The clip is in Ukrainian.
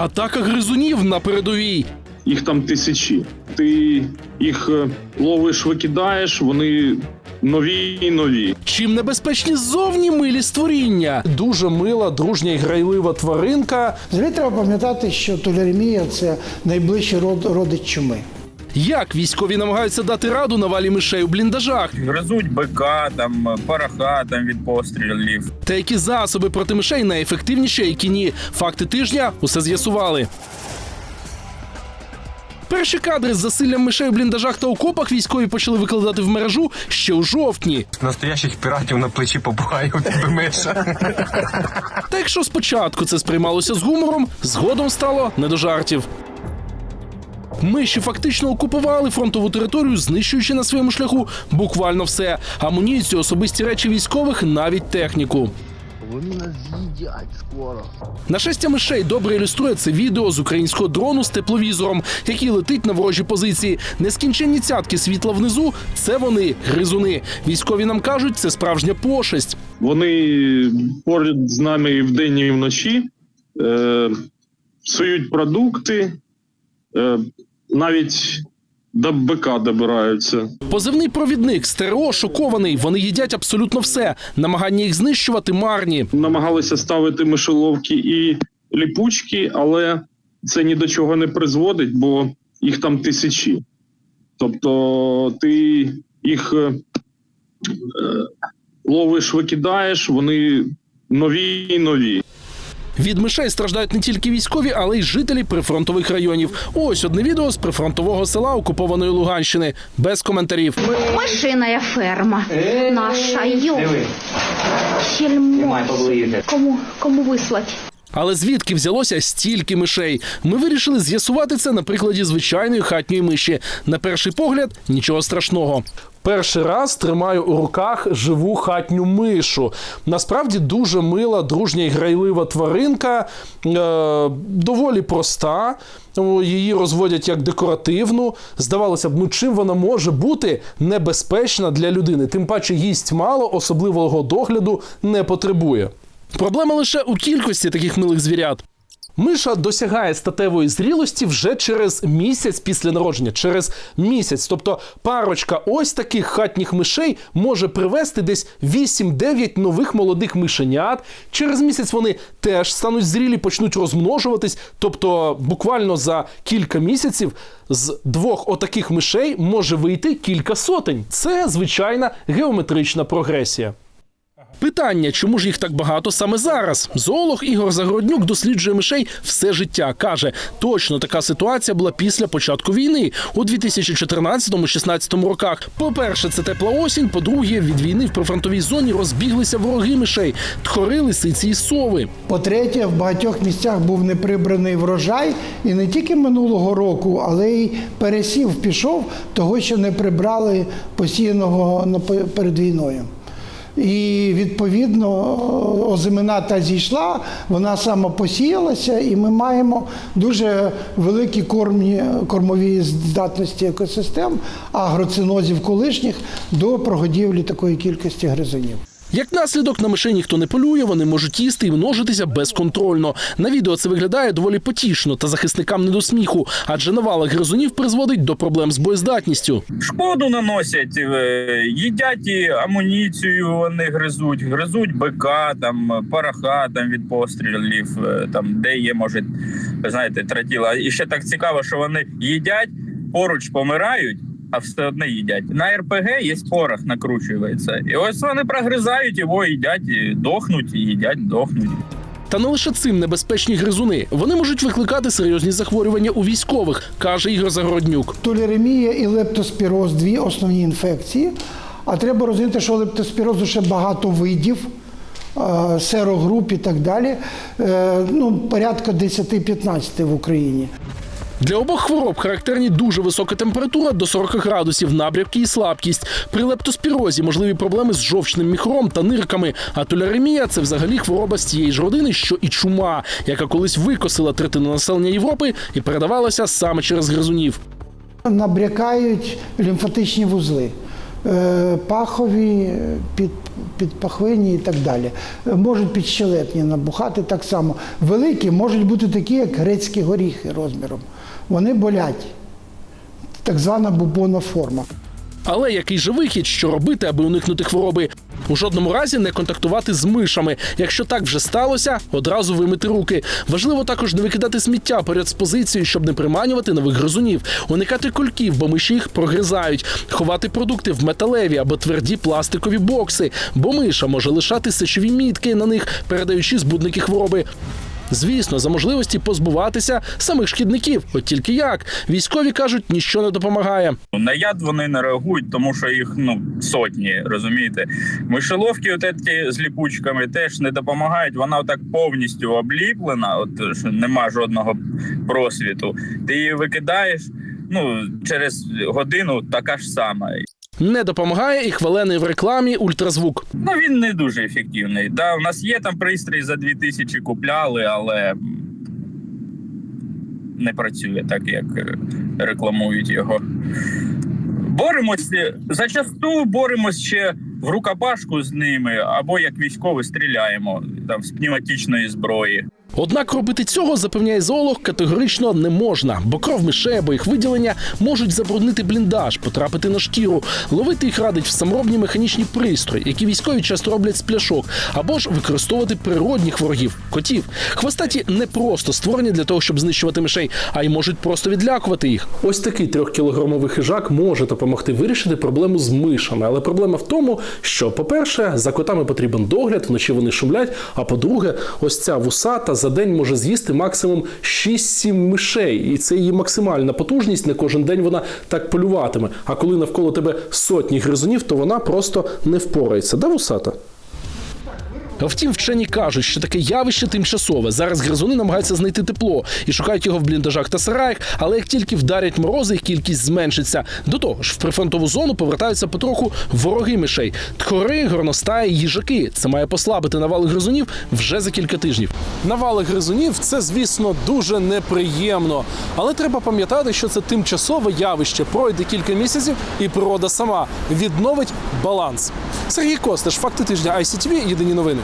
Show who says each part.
Speaker 1: Атака гризунів на передовій.
Speaker 2: їх там тисячі. Ти їх е, ловиш, викидаєш, вони нові і нові.
Speaker 1: Чим небезпечні ззовні милі створіння. Дуже мила, дружня і грайлива тваринка.
Speaker 3: Взагалі треба пам'ятати, що толеремія це найближчий род, родич чуми.
Speaker 1: Як військові намагаються дати раду навалі мишей у бліндажах,
Speaker 4: Гризуть бика, там пороха там від пострілів.
Speaker 1: та які засоби проти мишей найефективніші, які ні. Факти тижня усе з'ясували. Перші кадри з засиллям мишей у бліндажах та окопах військові почали викладати в мережу ще у жовтні.
Speaker 5: Настоящих піратів на плечі попугаю у тебе миша.
Speaker 1: Та якщо спочатку це сприймалося з гумором, згодом стало не до жартів. Миші фактично окупували фронтову територію, знищуючи на своєму шляху буквально все: амуніцію, особисті речі військових, навіть техніку.
Speaker 6: Вони нас з'їдять скоро.
Speaker 1: Нашестя мишей добре ілюструє це відео з українського дрону з тепловізором, який летить на ворожі позиції. Нескінченні цятки світла внизу це вони, гризуни. Військові нам кажуть, це справжня пошесть.
Speaker 2: Вони поряд з нами і вдень, і вночі е, псують продукти, е, навіть до бика добираються.
Speaker 1: Позивний провідник стерео шокований. Вони їдять абсолютно все. Намагання їх знищувати марні.
Speaker 2: Намагалися ставити мишоловки і ліпучки, але це ні до чого не призводить, бо їх там тисячі. Тобто ти їх е, е, ловиш, викидаєш, вони нові і нові.
Speaker 1: Від мишей страждають не тільки військові, але й жителі прифронтових районів. Ось одне відео з прифронтового села окупованої Луганщини без коментарів.
Speaker 7: Мишиная ферма наша. Йо. Кому, кому вислать?
Speaker 1: Але звідки взялося стільки мишей? Ми вирішили з'ясувати це на прикладі звичайної хатньої миші. На перший погляд нічого страшного. Перший раз тримаю у руках живу хатню мишу. Насправді дуже мила, дружня і грайлива тваринка, е, доволі проста. Її розводять як декоративну. Здавалося б, ну чим вона може бути небезпечна для людини? Тим паче їсть мало, особливого догляду не потребує. Проблема лише у кількості таких милих звірят. Миша досягає статевої зрілості вже через місяць після народження. Через місяць. Тобто парочка ось таких хатніх мишей може привести десь 8-9 нових молодих мишенят. Через місяць вони теж стануть зрілі, почнуть розмножуватись. Тобто, буквально за кілька місяців з двох отаких мишей може вийти кілька сотень. Це звичайна геометрична прогресія. Питання, чому ж їх так багато саме зараз? Зоолог Ігор Загороднюк досліджує мишей все життя. каже, точно така ситуація була після початку війни у 2014-16 роках. По-перше, це тепла осінь. По-друге, від війни в прифронтовій зоні розбіглися вороги мишей, тхори, лисиці і сови.
Speaker 3: По-третє, в багатьох місцях був неприбраний врожай, і не тільки минулого року, але й пересів пішов того, що не прибрали посіяного на- перед війною. І відповідно озимина та зійшла, вона самопосіялася, і ми маємо дуже великі кормні, кормові здатності екосистем, агроцинозів колишніх до прогодівлі такої кількості гризунів.
Speaker 1: Як наслідок на мишей ніхто не полює, вони можуть їсти і множитися безконтрольно. На відео це виглядає доволі потішно та захисникам не до сміху, адже навала гризунів призводить до проблем з боєздатністю.
Speaker 4: Шкоду наносять, е, їдять і амуніцію, вони гризуть, гризуть бика, там пороха там від пострілів, е, там де є, може, знаєте, тратіла. І ще так цікаво, що вони їдять, поруч помирають. А все одне їдять. На РПГ є порох, накручується. І ось вони прогризають його, їдять, і дохнуть, і їдять, дохнуть.
Speaker 1: Та не лише цим небезпечні гризуни. Вони можуть викликати серйозні захворювання у військових, каже Ігор Загороднюк.
Speaker 3: Толеремія і лептоспіроз дві основні інфекції. А треба розуміти, що лептоспірозу ще багато видів, е, серогруп і так далі. Е, Ну, порядка 10-15 в Україні.
Speaker 1: Для обох хвороб характерні дуже висока температура до 40 градусів, набряки і слабкість. При лептоспірозі можливі проблеми з жовчним міхром та нирками. А толяремія це взагалі хвороба з тієї ж родини, що і чума, яка колись викосила третину населення Європи і передавалася саме через гризунів.
Speaker 3: Набрякають лімфатичні вузли. Е, пахові, під, підпахвинні і так далі. Е, Можуть підщелепні набухати так само. Великі можуть бути такі, як грецькі горіхи розміром. Вони болять. Так звана бубонна форма.
Speaker 1: Але який же вихід, що робити, аби уникнути хвороби? У жодному разі не контактувати з мишами. Якщо так вже сталося, одразу вимити руки. Важливо також не викидати сміття поряд з позицією, щоб не приманювати нових гризунів, уникати кульків, бо миші їх прогризають, ховати продукти в металеві або тверді пластикові бокси, бо миша може лишати сечові мітки на них, передаючи збудники хвороби. Звісно, за можливості позбуватися самих шкідників. От тільки як військові кажуть, ніщо не допомагає.
Speaker 4: На яд вони не реагують, тому що їх ну сотні, розумієте. Мишеловки, от з ліпучками, теж не допомагають. Вона отак повністю обліплена, от що нема жодного просвіту. Ти її викидаєш. Ну через годину така ж сама.
Speaker 1: Не допомагає і хвалений в рекламі ультразвук.
Speaker 4: Ну він не дуже ефективний. Да, у нас є там пристрій за 2000 купляли, але не працює так, як е, рекламують його. Боремося зачасту боремось ще в рукопашку з ними, або як військові стріляємо там з пневматичної зброї.
Speaker 1: Однак робити цього, запевняє зоолог, категорично не можна, бо кров мишей або їх виділення можуть забруднити бліндаж, потрапити на шкіру. Ловити їх радить в саморобні механічні пристрої, які військові часто роблять з пляшок, або ж використовувати природних ворогів котів. Хвостаті не просто створені для того, щоб знищувати мишей, а й можуть просто відлякувати їх. Ось такий трьохкілограмовий хижак може допомогти вирішити проблему з мишами. Але проблема в тому, що, по-перше, за котами потрібен догляд, вночі вони шумлять. А по-друге, ось ця вусата за день може з'їсти максимум 6-7 мишей, і це її максимальна потужність. Не кожен день вона так полюватиме. А коли навколо тебе сотні гризунів, то вона просто не впорається. Да, вусата? Втім, вчені кажуть, що таке явище тимчасове. Зараз гризуни намагаються знайти тепло і шукають його в бліндажах та сараях, але як тільки вдарять морози, їх кількість зменшиться. До того ж, в прифронтову зону повертаються потроху вороги мишей. Тхори, горностаї, їжаки. Це має послабити навали гризунів вже за кілька тижнів. Навали гризунів це, звісно, дуже неприємно. Але треба пам'ятати, що це тимчасове явище. Пройде кілька місяців, і природа сама відновить баланс. Сергій Костеш, факти тижня ICTV, єдині новини.